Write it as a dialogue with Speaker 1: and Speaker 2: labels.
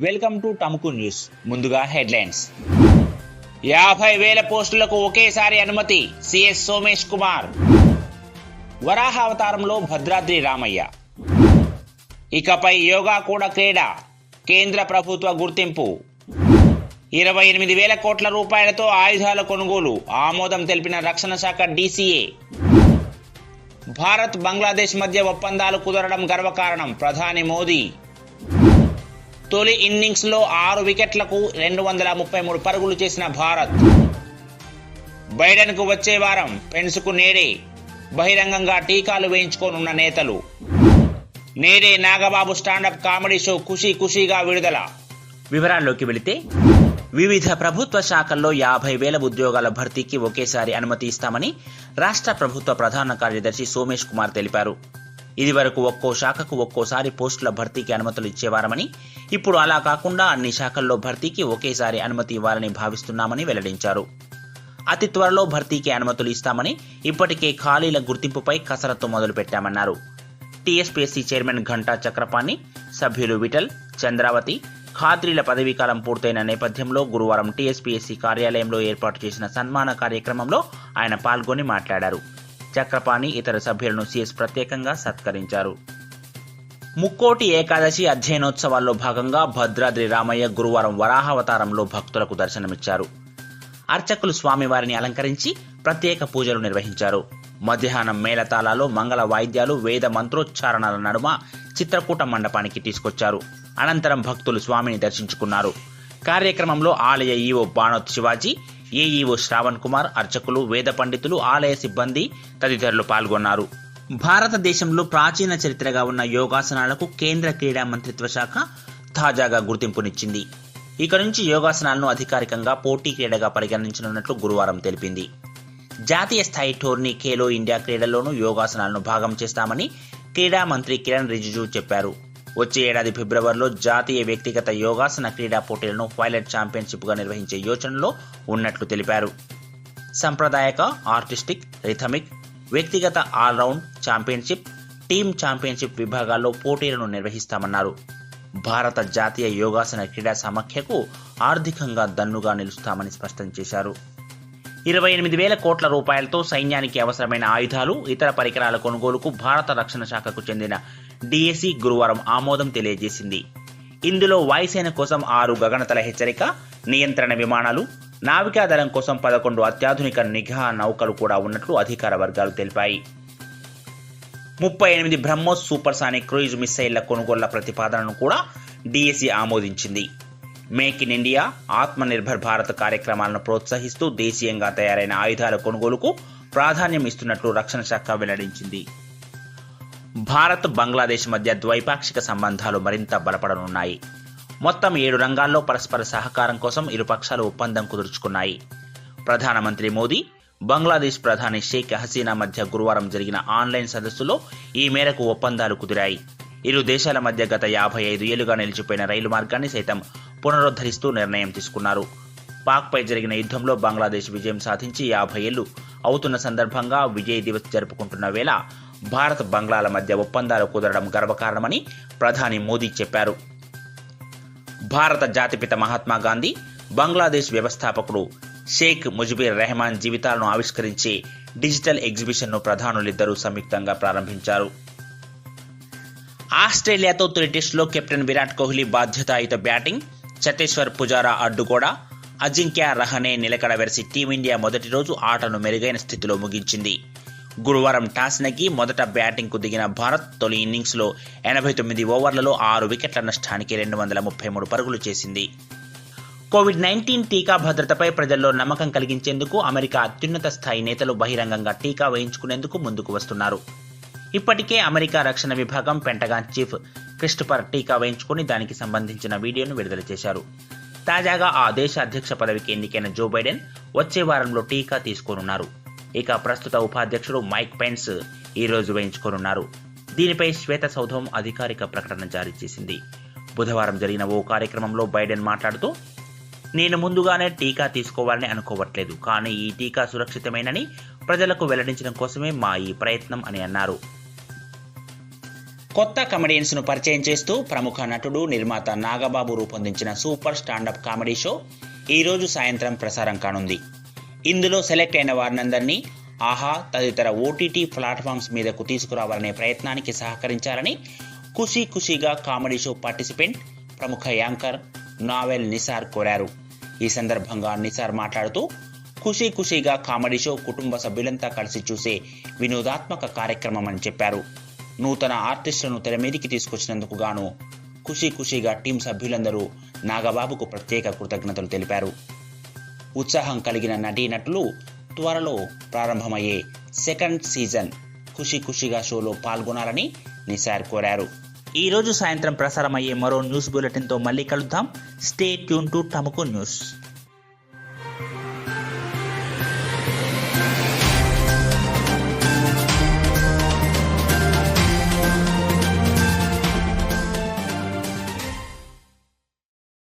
Speaker 1: Welcome to Tamuku news ముందుగా headlines యాభై వేల పోస్టులకు ఒకేసారి అనుమతి సిఎస్ సోమేష్ కుమార్. వరాహ అవతారంలో భద్రాద్రి రామయ్య. ఇకపై యోగా కూడా క్రీడ. కేంద్ర ప్రభుత్వ గుర్తింపు. ఇరవై ఎనిమిది వేల కోట్ల రూపాయలతో ఆయుధాల కొనుగోలు ఆమోదం తెలిపిన రక్షణ శాఖ డీసీఏ. భారత్ బంగ్లాదేశ్ మధ్య ఒప్పందాలు కుదరడం గర్వకారణం ప్రధాని మోదీ. తొలి ఇన్నింగ్స్లో ఆరు వికెట్లకు రెండు వందల ముప్పై మూడు పరుగులు చేసిన భారత్. బైడెన్కు వచ్చే వారం పెన్స్కు నేడే బహిరంగంగా టీకాలు వేయించుకోనున్న నేతలు. నేడే Nagababu standup comedy show Khushi ఖుషీగా విడుదల. వివరాల్లోకి వెళితే వివిధ ప్రభుత్వ శాఖల్లో యాభై వేల ఉద్యోగాల భర్తీకి ఒకేసారి అనుమతి ఇస్తామని రాష్ట్ర ప్రభుత్వ ప్రధాన కార్యదర్శి సోమేష్ కుమార్ తెలిపారు. ఇదివరకు ఒక్కో శాఖకు ఒక్కోసారి పోస్టుల భర్తీకి అనుమతులు ఇచ్చేవారమని ఇప్పుడు అలా కాకుండా అన్ని శాఖల్లో భర్తీకి ఒకేసారి అనుమతి ఇవ్వాలని భావిస్తున్నామని వెల్లడించారు. అతి త్వరలో భర్తీకి అనుమతులు ఇస్తామని ఇప్పటికే ఖాళీల గుర్తింపుపై కసరత్తు మొదలుపెట్టామన్నారు. టీఎస్పీఎస్సీ చైర్మన్ ఘంటా చక్రపాణి సభ్యులు విఠల్ చంద్రావతి ఖాద్రీల పదవీకాలం పూర్తయిన నేపథ్యంలో గురువారం టీఎస్పీఎస్సీ కార్యాలయంలో ఏర్పాటు చేసిన సన్మాన కార్యక్రమంలో ఆయన పాల్గొని మాట్లాడారు. చక్రపాణి ఇతర సభ్యులను సీఎస్ ప్రత్యేకంగా సత్కరించారు. ముక్కోటి ఏకాదశి అధ్యయనోత్సవాల్లో భాగంగా భద్రాద్రి రామయ్య గురువారం వరాహావతారంలో భక్తులకు దర్శనమిచ్చారు. అర్చకులు స్వామివారిని అలంకరించి ప్రత్యేక పూజలు నిర్వహించారు. మధ్యాహ్నం మేళతాళాలు మంగళ వాయిద్యాలు వేద మంత్రోచ్చారణల నడుమ చిత్రకూట మండపానికి తీసుకొచ్చారు. అనంతరం భక్తులు స్వామిని దర్శించుకున్నారు. కార్యక్రమంలో ఆలయ ఈవో బాణోత్ శివాజీ ఏఈఓ శ్రావణ్ కుమార్ అర్చకులు వేద పండితులు ఆలయ సిబ్బంది తదితరులు పాల్గొన్నారు. భారతదేశంలో ప్రాచీన చరిత్రగా ఉన్న యోగాసనాలకు కేంద్ర క్రీడా మంత్రిత్వ శాఖ తాజాగా గుర్తింపునిచ్చింది. ఇక నుంచి యోగాసనాలను అధికారికంగా పోటీ క్రీడగా పరిగణించనున్నట్లు గురువారం తెలిపింది. జాతీయ స్థాయి టోర్నీ ఖేలో ఇండియా క్రీడల్లోనూ యోగాసనాలను భాగం చేస్తామని క్రీడా మంత్రి కిరణ్ రిజిజు చెప్పారు. వచ్చే ఏడాది ఫిబ్రవరిలో జాతీయ వ్యక్తిగత యోగాసన క్రీడా పోటీలను పైలట్ ఛాంపియన్షిప్గా నిర్వహించే యోచనలో ఉన్నట్లు తెలిపారు. సంప్రదాయక ఆర్టిస్టిక్ రిథమిక్ వ్యక్తిగత all round championship team championship విభాగాల్లో పోటీలను నిర్వహిస్తామన్నారు. భారత జాతీయ యోగాసన క్రీడా సమాఖ్యకు ఆర్థికంగా దన్నుగా నిలుస్తామని స్పష్టం చేశారు. ఇరవై ఎనిమిది వేల కోట్ల రూపాయలతో సైన్యానికి అవసరమైన ఆయుధాలు ఇతర పరికరాల కొనుగోలుకు భారత రక్షణ శాఖకు చెందిన డిఎసి గురువారం ఆమోదం తెలియజేసింది. ఇందులో వాయుసేన కోసం ఆరు గగనతల హెచ్చరిక నియంత్రణ విమానాలు నావికాదళం కోసం పదకొండు అత్యాధునిక నిఘా నౌకలు కూడా ఉన్నట్లు అధికార వర్గాలు తెలిపాయి. ముప్పై ఎనిమిది బ్రహ్మోస్ సూపర్సానిక్ క్రూయిజ్ మిస్సైళ్ళ కొనుగోళ్ళ ప్రతిపాదనను కూడా డిఎసి ఆమోదించింది. మేక్ ఇన్ ఇండియా ఆత్మ నిర్భర్ భారత్ కార్యక్రమాలను ప్రోత్సహిస్తూ దేశీయంగా తయారైన ఆయుధాల కొనుగోలుకు ప్రాధాన్యం ఇస్తున్నట్లు రక్షణ శాఖ వెల్లడించింది. భారత్ బంగ్లాదేశ్ మధ్య ద్వైపాక్షిక సంబంధాలు మరింత బలపడనున్నాయి. మొత్తం ఏడు రంగాల్లో పరస్పర సహకారం కోసం ఇరు పక్షాలు ఒప్పందం కుదుర్చుకున్నాయి. ప్రధానమంత్రి మోదీ బంగ్లాదేశ్ ప్రధాని షేక్ హసీనా మధ్య గురువారం జరిగిన ఆన్లైన్ సదస్సులో ఈ మేరకు ఒప్పందాలు కుదిరాయి. ఇరు దేశాల మధ్య గత యాభై ఐదు ఏళ్ళుగా నిలిచిపోయిన రైలు మార్గాన్ని సైతం పునరుద్ధరిస్తూ నిర్ణయం తీసుకున్నారు. పాక్పై జరిగిన యుద్ధంలో బంగ్లాదేశ్ విజయం సాధించి యాభై ఏళ్ళు అవుతున్న సందర్భంగా విజయ్ దివస్ జరుపుకుంటున్న వేళ భారత్ బంగ్లాల మధ్య ఒప్పందాలు కుదరడం గర్వకారణమని ప్రధాని మోదీ చెప్పారు. భారత జాతిపిత మహాత్మా గాంధీ బంగ్లాదేశ్ వ్యవస్థాపకుడు షేక్ ముజిబుర్ రెహమాన్ జీవితాలను ఆవిష్కరించే డిజిటల్ ఎగ్జిబిషన్ను ప్రధానులిద్దరూ సంయుక్తంగా ప్రారంభించారు. ఆస్ట్రేలియాతో తొలి టెస్టులో కెప్టెన్ విరాట్ కోహ్లీ బాధ్యతాయుత బ్యాటింగ్ చతేశ్వర్ పుజారా అడ్డుగోడ అజింక్య రహనే నిలకడ వెరసి టీమిండియా మొదటి రోజు ఆటను మెరుగైన స్థితిలో ముగించింది. గురువారం టాస్ నెగ్గి మొదట బ్యాటింగ్కు దిగిన భారత్ తొలి ఇన్నింగ్స్లో ఎనభై తొమ్మిది ఓవర్లలో ఆరు వికెట్ల నష్టానికి రెండు వందల ముప్పై మూడు పరుగులు చేసింది. కోవిడ్ నైన్టీన్ టీకా భద్రతపై ప్రజల్లో నమ్మకం కలిగించేందుకు అమెరికా అత్యున్నత స్థాయి నేతలు బహిరంగంగా టీకా వేయించుకునేందుకు ముందుకు వస్తున్నారు. ఇప్పటికే అమెరికా రక్షణ విభాగం పెంటగాన్ చీఫ్ క్రిస్టఫర్ టీకా వేయించుకుని దానికి సంబంధించిన వీడియోను విడుదల చేశారు. తాజాగా ఆ దేశ అధ్యక్ష పదవికి ఎన్నికైన జో బైడెన్ వచ్చే వారంలో టీకా తీసుకోనున్నారు. ఇక ప్రస్తుత ఉపాధ్యక్షుడు మైక్ పెన్స్ ఈ రోజు వేయించుకోనున్నారు. దీనిపై శ్వేత సౌధం అధికారిక ప్రకటన జారీ చేసింది. బుధవారం జరిగిన ఓ కార్యక్రమంలో బైడెన్ మాట్లాడుతూ నేను ముందుగానే టీకా తీసుకోవాలని అనుకోవట్లేదు కానీ ఈ టీకా సురక్షితమేనని ప్రజలకు వెల్లడించడం కోసమే మా ఈ ప్రయత్నం అని అన్నారు. కొత్త కమెడియన్స్ను పరిచయం చేస్తూ ప్రముఖ నటుడు నిర్మాత నాగబాబు రూపొందించిన సూపర్ స్టాండప్ కామెడీ షో ఈ రోజు సాయంత్రం ప్రసారం కానుంది. ఇందులో సెలెక్ట్ అయిన వారినందరినీ ఆహా తదితర ఓటీటీ ప్లాట్ఫామ్స్ మీదకు తీసుకురావాలనే ప్రయత్నానికి సహకరించాలని ఖుషీ ఖుషీగా కామెడీ షో పార్టిసిపెంట్ ప్రముఖ యాంకర్ నావెల్ నిసార్ కోరారు. ఈ సందర్భంగా నిసార్ మాట్లాడుతూ ఖుషీ ఖుషీగా కామెడీ షో కుటుంబ సభ్యులంతా కలిసి చూసే వినోదాత్మక కార్యక్రమం అని చెప్పారు. నూతన ఆర్టిస్టులను తెర మీదికి తీసుకొచ్చినందుకు గాను ఖుషీ ఖుషీగా టీం సభ్యులందరూ నాగబాబుకు ప్రత్యేక కృతజ్ఞతలు తెలిపారు. ఉత్సాహం కలిగిన నటీనటులు త్వరలో ప్రారంభమయ్యే సెకండ్ సీజన్ ఖుషీ ఖుషీగా షోలో పాల్గొనాలని నిసార్ కోరారు. ఈరోజు సాయంత్రం ప్రసారమయ్యే మరో న్యూస్ బులెటిన్తో మళ్ళీ కలుద్దాం. Stay tune to Tamuku news